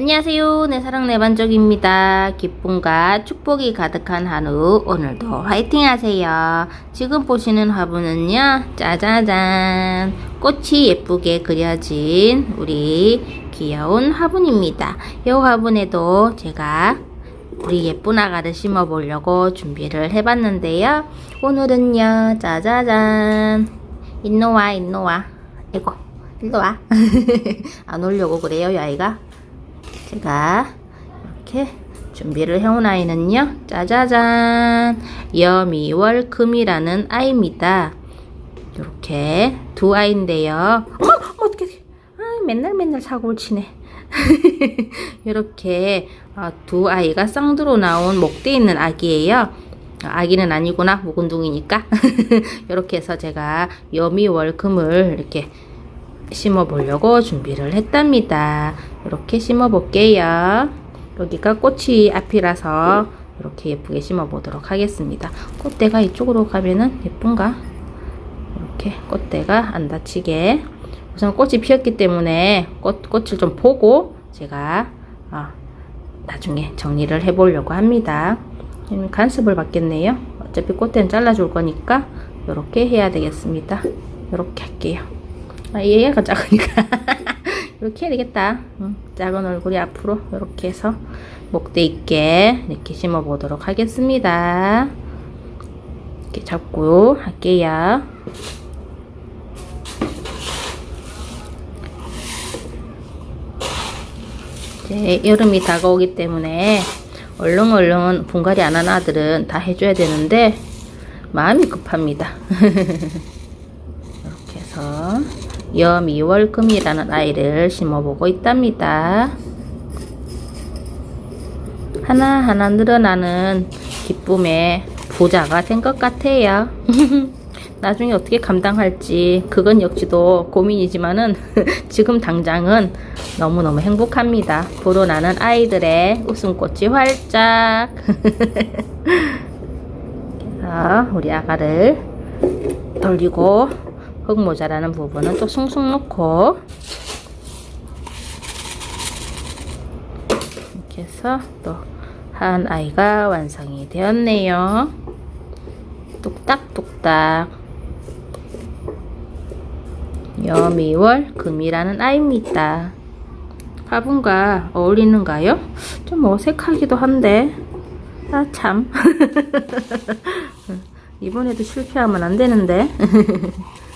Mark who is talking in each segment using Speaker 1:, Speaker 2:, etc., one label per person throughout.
Speaker 1: 안녕하세요. 내 사랑 내 반쪽입니다. 기쁨과 축복이 가득한 하루 오늘도 화이팅 하세요. 지금 보시는 화분은요. 짜자잔. 꽃이 예쁘게 그려진 우리 귀여운 화분입니다. 이 화분에도 제가 우리 예쁜 아가를 심어 보려고 준비를 해봤는데요. 오늘은요. 짜자잔. 인노와 인노와. 이거 일로 와. 안 오려고 그래요, 이 아이가. 제가 이렇게 준비를 해온 아이는요. 짜자잔. 여미월금이라는 아이입니다. 이렇게 두 아이인데요. 어머 어떡해. 아, 맨날 맨날 사고를 치네. 이렇게 어, 두 아이가 쌍두로 나온 목대 있는 아기예요. 아기는 아니구나 묵은둥이니까 이렇게 해서 제가 여미월금을 이렇게 심어 보려고 준비를 했답니다. 이렇게 심어 볼게요. 여기가 꽃이 앞이라서 이렇게 예쁘게 심어 보도록 하겠습니다. 꽃대가 이쪽으로 가면은 예쁜가? 이렇게 꽃대가 안 다치게 우선 꽃이 피었기 때문에 꽃, 꽃을 좀 보고 제가 어, 나중에 정리를 해 보려고 합니다. 음, 간섭을 받겠네요. 어차피 꽃대는 잘라줄 거니까 이렇게 해야 되겠습니다. 이렇게 할게요. 아, 얘가 작으니까 이렇게 해야 되겠다. 응, 작은 얼굴이 앞으로 이렇게 해서 목대 있게 이렇게 심어 보도록 하겠습니다. 이렇게 잡고 할게요. 이제 여름이 다가오기 때문에 얼른 분갈이 안 하는 아들은 다 해줘야 되는데 마음이 급합니다. 이렇게 해서 여미월금이라는 아이를 심어보고 있답니다. 하나하나 늘어나는 기쁨에 부자가 된 것 같아요. 나중에 어떻게 감당할지 그건 역시도 고민이지만은 지금 당장은 너무너무 행복합니다. 불어나는 아이들의 웃음꽃이 활짝 우리 아가를 돌리고 흙 모자라는 부분은 또 숭숭 놓고 이렇게 해서 또 한 아이가 완성이 되었네요. 뚝딱뚝딱 여미월 금이라는 아이입니다. 화분과 어울리는가요? 좀 어색하기도 한데 아 참 이번에도 실패하면 안 되는데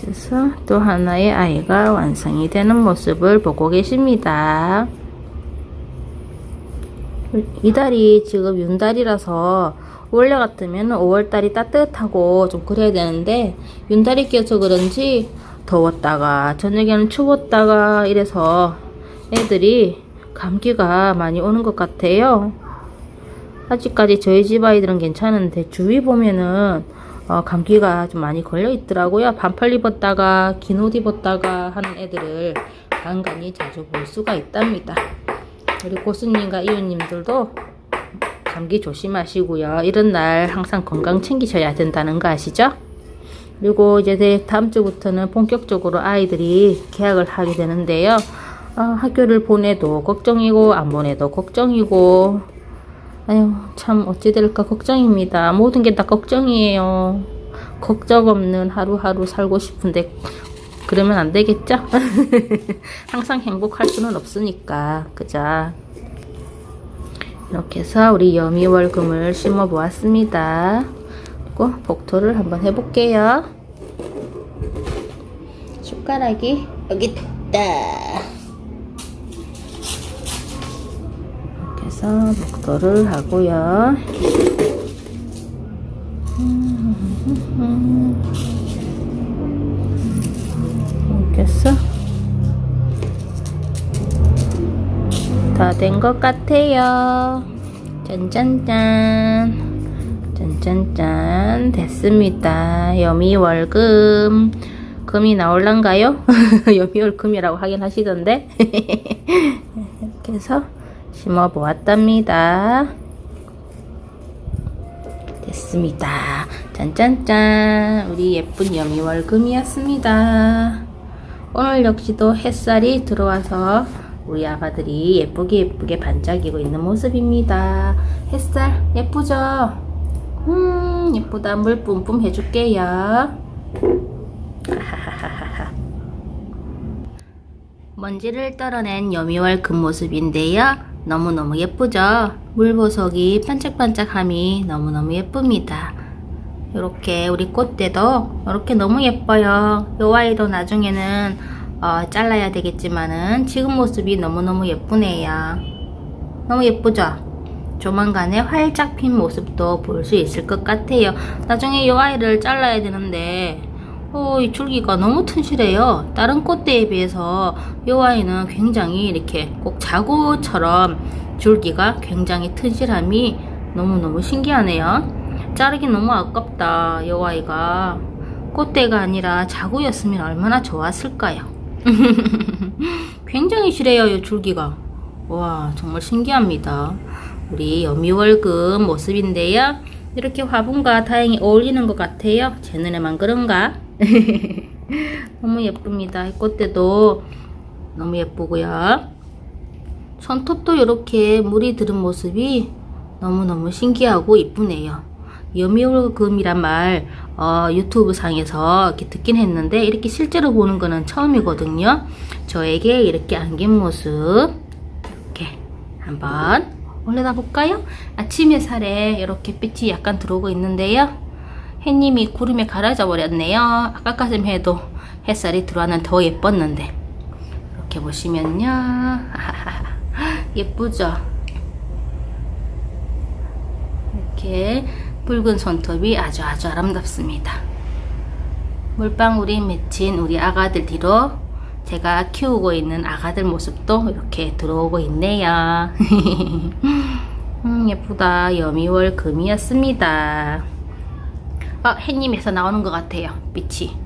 Speaker 1: 그래서 또 하나의 아이가 완성이 되는 모습을 보고 계십니다. 이달이 지금 윤달이라서 원래 같으면 5월달이 따뜻하고 좀 그래야 되는데 윤달이 껴서 그런지 더웠다가 저녁에는 추웠다가 이래서 애들이 감기가 많이 오는 것 같아요. 아직까지 저희 집 아이들은 괜찮은데 주위 보면은 어, 감기가 좀 많이 걸려 있더라고요. 반팔 입었다가 긴 옷 입었다가 하는 애들을 간간히 자주 볼 수가 있답니다. 우리 고수님과 이웃님들도 감기 조심하시고요. 이런 날 항상 건강 챙기셔야 된다는 거 아시죠? 그리고 이제 다음 주부터는 본격적으로 아이들이 개학을 하게 되는데요. 어, 학교를 보내도 걱정이고 안 보내도 걱정이고 아유 참 어찌 될까 걱정입니다. 모든 게 다 걱정이에요. 걱정 없는 하루하루 살고 싶은데 그러면 안 되겠죠? 항상 행복할 수는 없으니까 그죠? 이렇게 해서 우리 여미월금을 심어 보았습니다. 그리고 복토를 한번 해볼게요. 숟가락이 여기 있다. 해서 복토를 하고요. 해서 다된 것 같아요. 짠짠짠. 짠짠짠. 됐습니다. 여미 월금. 금이 나올란가요? 여미월금이라고 하긴 하시던데. 이렇게 해서 심어 보았답니다. 됐습니다. 짠짠짠. 우리 예쁜 여미 월금이었습니다. 오늘 역시도 햇살이 들어와서 우리 아가들이 예쁘게 예쁘게 반짝이고 있는 모습입니다. 햇살 예쁘죠? 음 예쁘다. 물 뿜뿜 해줄게요. 먼지를 떨어낸 여미월 금 모습인데요. 너무너무 예쁘죠? 물보석이 반짝반짝함이 너무너무 예쁩니다. 이렇게 우리 꽃대도 이렇게 너무 예뻐요. 요 아이도 나중에는 어, 잘라야 되겠지만은 지금 모습이 너무너무 예쁘네요. 너무 예쁘죠? 조만간에 활짝 핀 모습도 볼 수 있을 것 같아요. 나중에 이 아이를 잘라야 되는데 어, 이 줄기가 너무 튼실해요. 다른 꽃대에 비해서 이 아이는 굉장히 이렇게 꼭 자구처럼 줄기가 굉장히 튼실함이 너무너무 신기하네요. 자르기 너무 아깝다. 이 아이가 꽃대가 아니라 자구였으면 얼마나 좋았을까요? 굉장히 실해요, 이 줄기가. 와, 정말 신기합니다. 우리 여미월금 모습인데요. 이렇게 화분과 다행히 어울리는 것 같아요. 제 눈에만 그런가? 너무 예쁩니다. 이 꽃대도 너무 예쁘고요. 손톱도 이렇게 물이 들은 모습이 너무너무 신기하고 이쁘네요. 여미월금이란 말 어, 유튜브 상에서 이렇게 듣긴 했는데 이렇게 실제로 보는 거는 처음이거든요. 저에게 이렇게 안긴 모습 이렇게 한번 올려다 볼까요? 아침 햇살에 이렇게 빛이 약간 들어오고 있는데요. 해님이 구름에 가라져 버렸네요. 아까까지만 해도 햇살이 들어와는 더 예뻤는데 이렇게 보시면요. 예쁘죠? 이렇게 붉은 손톱이 아주 아주 아름답습니다. 물방울이 맺힌 우리 아가들 뒤로 제가 키우고 있는 아가들 모습도 이렇게 들어오고 있네요. 음, 예쁘다. 여미월 금이었습니다. 어, 햇님에서 나오는 것 같아요. 빛이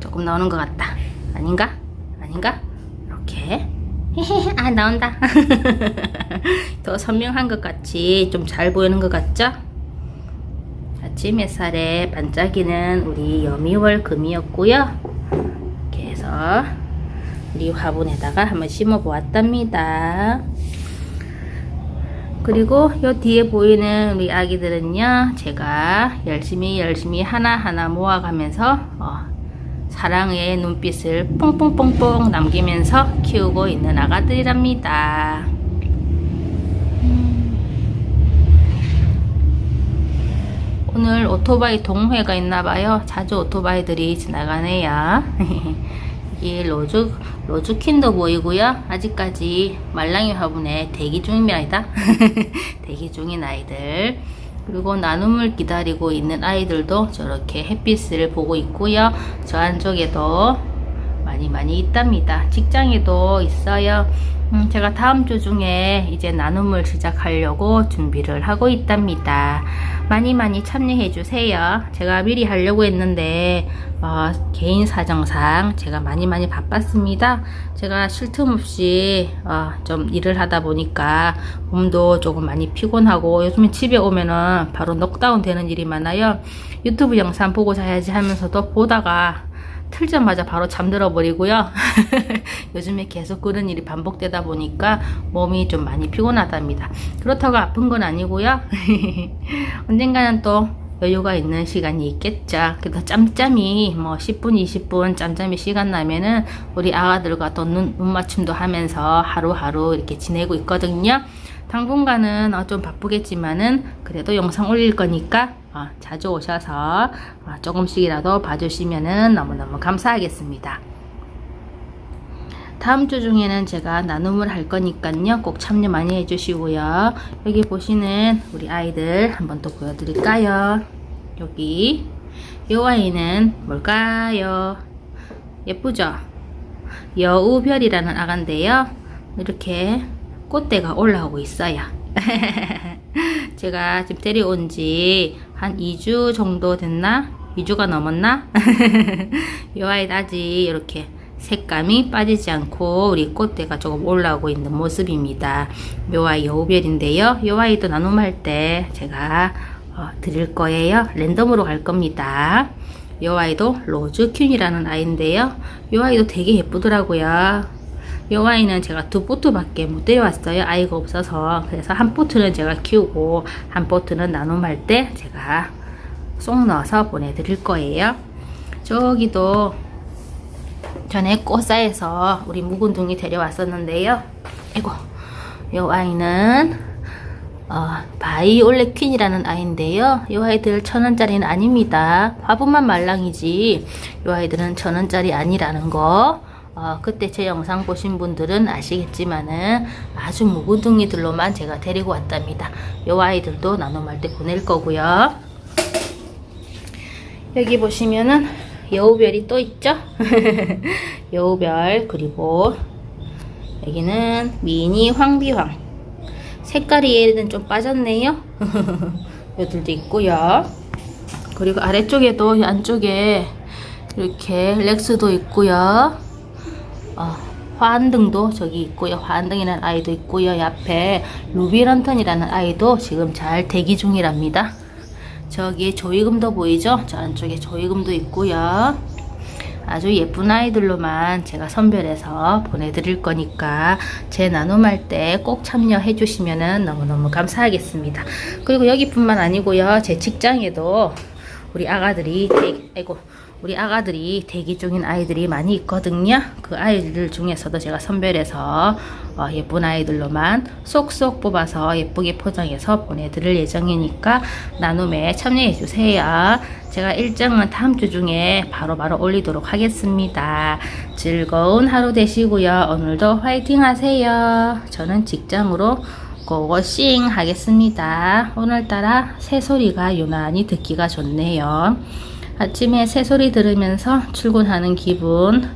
Speaker 1: 조금 나오는 것 같다. 아닌가? 아닌가? 이렇게. 아, 나온다. 더 선명한 것 같이 좀 잘 보이는 것 같죠? 아침 햇살에 반짝이는 우리 여미월 금이었고요. 이렇게 해서 우리 화분에다가 한번 심어 보았답니다. 그리고 요 뒤에 보이는 우리 아기들은요, 제가 열심히 열심히 하나하나 모아가면서 어, 사랑의 눈빛을 뽕뽕뽕뽕 남기면서 키우고 있는 아가들이랍니다. 오늘 오토바이 동호회가 있나봐요. 자주 오토바이들이 지나가네요. 이게 로즈, 로즈킨도 보이고요. 아직까지 말랑이 화분에 대기 중입니다. 대기 중인 아이들. 그리고 나눔을 기다리고 있는 아이들도 저렇게 햇빛을 보고 있고요. 저 안쪽에도 많이 많이 있답니다. 직장에도 있어요. 음, 제가 다음 주 중에 이제 나눔을 시작하려고 준비를 하고 있답니다. 많이 많이 참여해 주세요. 제가 미리 하려고 했는데 어, 개인 사정상 제가 많이 많이 바빴습니다. 제가 쉴 틈 없이 어, 좀 일을 하다 보니까 몸도 조금 많이 피곤하고 요즘에 집에 오면은 바로 넉다운 되는 일이 많아요. 유튜브 영상 보고 자야지 하면서도 보다가 틀자마자 바로 잠들어 버리고요. 요즘에 계속 그런 일이 반복되다 보니까 몸이 좀 많이 피곤하답니다. 그렇다고 아픈 건 아니고요. 언젠가는 또 여유가 있는 시간이 있겠죠. 그래서 짬짬이 뭐 10분, 20분 짬짬이 시간 나면은 우리 아가들과 또 눈, 눈 맞춤도 하면서 하루하루 이렇게 지내고 있거든요. 당분간은 어, 좀 바쁘겠지만은 그래도 영상 올릴 거니까 어, 자주 오셔서 어, 조금씩이라도 봐주시면은 너무너무 감사하겠습니다. 다음 주 중에는 제가 나눔을 할 거니까요. 꼭 참여 많이 해주시고요. 여기 보시는 우리 아이들 한번 또 보여드릴까요? 여기 이 아이는 뭘까요? 예쁘죠? 여우별이라는 아가인데요. 이렇게 꽃대가 올라오고 있어요. 제가 지금 데려온 지 한 2주 정도 됐나? 2주가 넘었나? 이 아이는 아직 이렇게 색감이 빠지지 않고 우리 꽃대가 조금 올라오고 있는 모습입니다. 요 아이 여우별인데요. 요 아이도 나눔할 때 제가 어, 드릴 거예요. 랜덤으로 갈 겁니다. 이 아이도 로즈 퀸이라는 아이인데요. 이 아이도 되게 예쁘더라고요. 이 아이는 제가 두 포트밖에 못 데려왔어요. 아이가 없어서. 그래서 한 포트는 제가 키우고 한 포트는 나눔할 때 제가 쏙 넣어서 보내드릴 거예요. 저기도 전에 꽃사에서 우리 묵은둥이 데려왔었는데요. 이고 이 아이는 어, 바이올렛 퀸이라는 아이인데요. 이 아이들 천 원짜리는 아닙니다. 화분만 말랑이지. 이 아이들은 천 원짜리 아니라는 거. 어, 그때 제 영상 보신 분들은 아시겠지만은 아주 묵은둥이들로만 제가 데리고 왔답니다. 이 아이들도 나눔할 때 보낼 거고요. 여기 보시면은 여우별이 또 있죠? 여우별 그리고 여기는 미니 황비황 색깔이 얘는 좀 빠졌네요. 여들도 있고요. 그리고 아래쪽에도 이 안쪽에 이렇게 렉스도 있고요. 어, 화한등도 저기 있고요. 화한등이라는 아이도 있고요. 옆에 루비런턴이라는 아이도 지금 잘 대기 중이랍니다. 저기 조이금도 보이죠? 저 안쪽에 조이금도 있고요. 아주 예쁜 아이들로만 제가 선별해서 보내드릴 거니까 제 나눔할 때 꼭 참여해 주시면 너무너무 감사하겠습니다. 그리고 여기뿐만 아니고요. 제 직장에도 우리 아가들이 대, 아이고 우리 아가들이 대기 중인 아이들이 많이 있거든요. 그 아이들 중에서도 제가 선별해서 어, 예쁜 아이들로만 쏙쏙 뽑아서 예쁘게 포장해서 보내드릴 예정이니까 나눔에 참여해 주세요. 제가 일정은 다음 주 중에 바로바로 올리도록 하겠습니다. 즐거운 하루 되시고요. 오늘도 화이팅 하세요. 저는 직장으로 고고싱 하겠습니다. 오늘따라 새소리가 유난히 듣기가 좋네요. 아침에 새소리 들으면서 출근하는 기분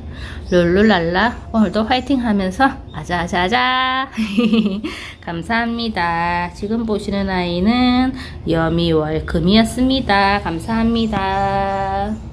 Speaker 1: 룰루랄라 오늘도 화이팅 하면서 아자아자아자 감사합니다. 지금 보시는 아이는 여미월금이었습니다. 감사합니다.